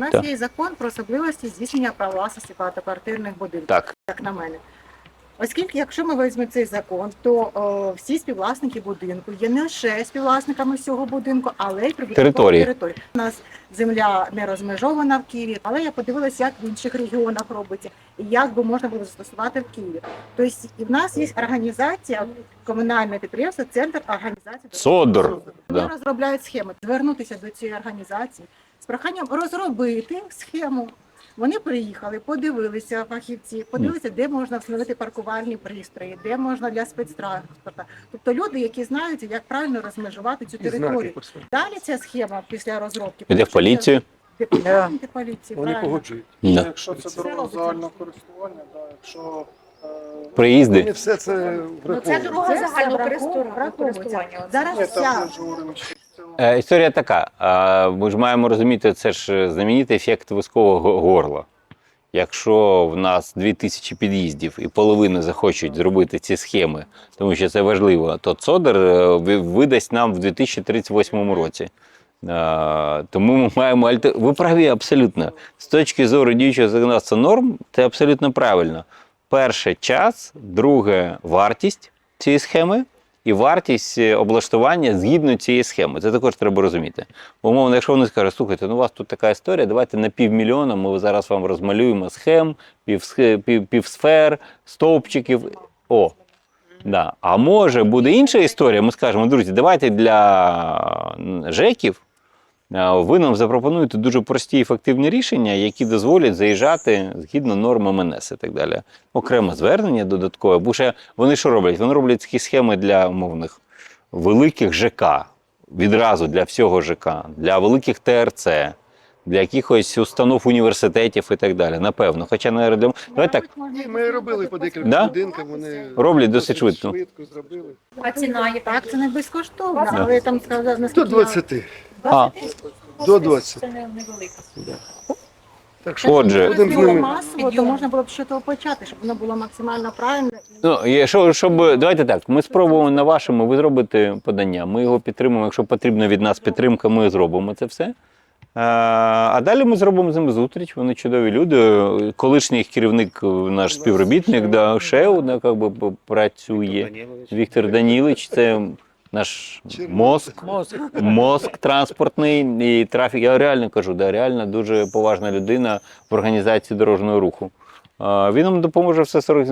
У нас Так. є закон про особливості здійснення прав власності багатоквартирних будинків, Так. як на мене. Оскільки, якщо ми візьмемо цей закон, то о, всі співвласники будинку є не лише співвласниками всього будинку, але й Території. території. У нас земля не розмежована в Києві, але я подивилася, як в інших регіонах робиться і як би можна було застосувати в Києві. Тобто і в нас є організація комунальне підприємство, центр організації Содор. вони Да. розробляють схеми, звернутися до цієї організації з проханням розробити схему. Вони приїхали, подивилися фахівці, подивилися, де можна встановити паркувальні пристрої, де можна для спецтранспорта. Тобто люди, які знають, як правильно розмежувати цю територію. Далі ця схема після розробки Іде в поліцію. Департаменти поліції. Вони правильно. погоджують. Да. Якщо це дорога загального користування, да, якщо е, Приїзди. Вони все це Ну, це враховують. дорога загального користування. Зараз Ні, вся там ми ж говоримо, що в цілому. Історія така. Ми ж маємо розуміти, це ж знаменитий ефект вузького горла. Якщо в нас 2000 під'їздів і половина захочуть зробити ці схеми, тому що це важливо, то ЦОДР е, видасть нам в 2038 році. Е, Тому ми маємо альтер... Ви праві абсолютно. З точки зору діючого законодавства норм, це абсолютно правильно. Перше час, друге вартість цієї схеми і вартість е, облаштування згідно цієї схеми. Це також треба розуміти. Умовно, якщо вони скажуть, слухайте, ну у вас тут така історія, давайте на півмільйона ми зараз вам розмалюємо схем, півсфер, стовпчиків. О, да. А може буде інша історія, ми скажемо, друзі, давайте для ЖЕКів ви нам запропонуєте дуже прості і ефективні рішення, які дозволять заїжджати згідно норм МНС і так далі. Окреме звернення додаткове, бо ще вони що роблять? Вони роблять такі схеми для умовних великих ЖК, відразу для всього ЖК, для великих ТРЦ, для якихось установ університетів і так далі. Напевно. Хоча не для... Давайте так, Ні, ми робили по декілька Да? будинкам, вони Роблять досить швидко. швидко зробили. А ціна яка? так, це не безкоштовно, але там сказав, До наскільки я- 20. А. До 20. Це не невелика. Так що Отже. Якщо будемо з було ними. масово, то можна було б з чого почати, щоб воно було максимально правильно. Ну, є, що, щоб, давайте так, ми спробуємо на вашому, ви зробите подання, ми його підтримуємо. Якщо потрібна від нас підтримка, ми зробимо це все. А, а далі ми зробимо з ними зустріч. Вони чудові люди. Колишній їх керівник, наш співробітник, да, Шеу, да, как би, працює. Віктор Данілович, це наш мозк, мозк транспортний і трафік. Я реально кажу, да, реально дуже поважна людина в організації дорожнього руху. Він нам допоможе все це організувати.